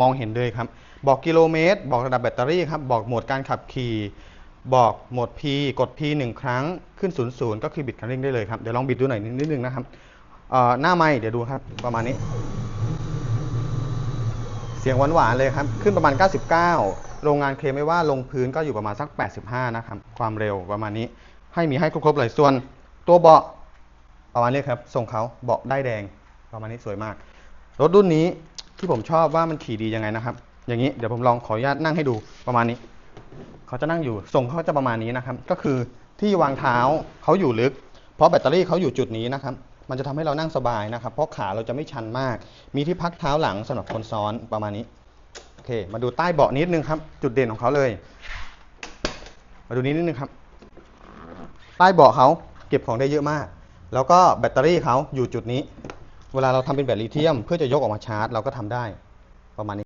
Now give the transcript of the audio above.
มองเห็นเลยครับ บอกกิโลเมตร บอกระดับแบตเตอรี่ครับ บอกโหมดการขับขี่ บอกโหมด P กด P หนึ่งครั้งขึ้น 0 0 ก็คือบิดคันเร่งได้เลยครับ เดี๋ยวลองบิดดูหน่อยนิดนึงนะครับหน้าไม้เดี๋ยวดูครับประมาณนี้ เสียงหวานๆเลยครับ ขึ้นประมาณ 99 โรงงานเคลมไว้ว่าลงพื้นก็อยู่ประมาณสัก 85 นะครับ ความเร็วประมาณนี้ ให้มีให้ครบๆเลยส่วนตัวเบาะประมาณนี้ครับทรงเขาเบาะได้แดงประมาณนี้สวยมาก รถรุ่นนี้ ที่ผมชอบว่ามันขี่ดียังไงนะครับ อย่างนี้เดี๋ยวผมลองขออนุญาตนั่งให้ดูประมาณนี้ เขาจะนั่งอยู่ทรงเขาจะประมาณนี้นะครับ ก็คือที่วางเท้าเขาอยู่ลึก เพราะแบตเตอรี่เขาอยู่จุดนี้นะครับ มันจะทำให้เรานั่งสบายนะครับ เพราะขาเราจะไม่ชันมาก มีที่พักเท้าหลังสำหรับคนซ้อนประมาณนี้โอเค มาดูใต้เบาะนิดนึงครับ จุดเด่นของเขาเลย มาดูนี้นิดนึงครับ ใต้เบาะเขาเก็บของได้เยอะมาก แล้วก็แบตเตอรี่เขาอยู่จุดนี้ เวลาเราทำเป็นแบตลิเธียม เพื่อจะยกออกมาชาร์จเราก็ทำได้ประมาณนี้